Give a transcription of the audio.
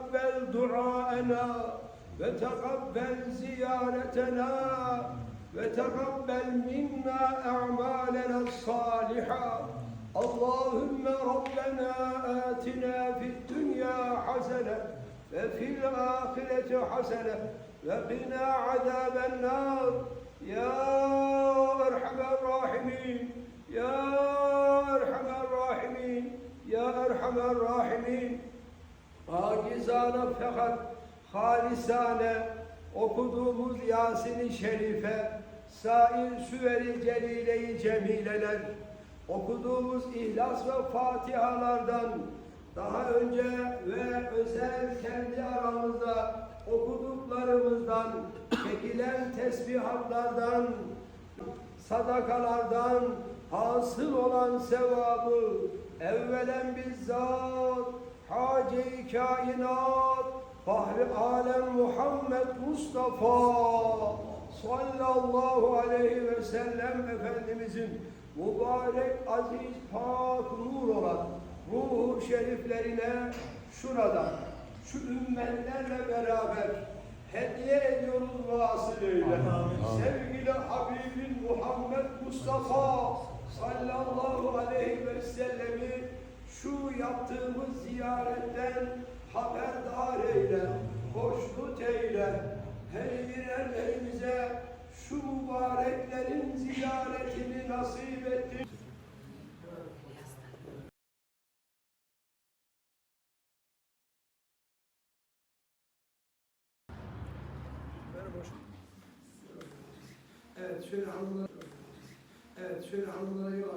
وتقبل دعاءنا وتقبل زيارتنا وتقبل منا أعمالنا الصالحة. اللهم ربنا آتنا في الدنيا حسنة وفي الآخرة حسنة وقنا عذاب النار. يا أرحم الراحمين يا أرحم الراحمين يا أرحم الراحمين. Acizane fakat halisane okuduğumuz Yasin-i Şerife, sair süveri celile-i cemileler, okuduğumuz İhlas ve Fatihalardan daha önce ve özel kendi aramızda okuduklarımızdan, çekilen tesbihatlardan, sadakalardan hasıl olan sevabı evvelen bizzat Hace-i kainat Fahri alem Muhammed Mustafa. Sallallahu aleyhi ve sellem Efendimizin mübarek aziz pak nur olan ruhu şeriflerine şurada şu ümmetlerle beraber hediye ediyoruz vasılıyla. Sevgili Habibin Muhammed Mustafa sallallahu aleyhi ve sellemi şu yaptığımız ziyaretten haberdar eyle, hoşnut eyle. Her birerlerimize şu mübareklerin ziyaretini nasip etti. Evet, şöyle hanımlar, evet, şöyle hanımlara yol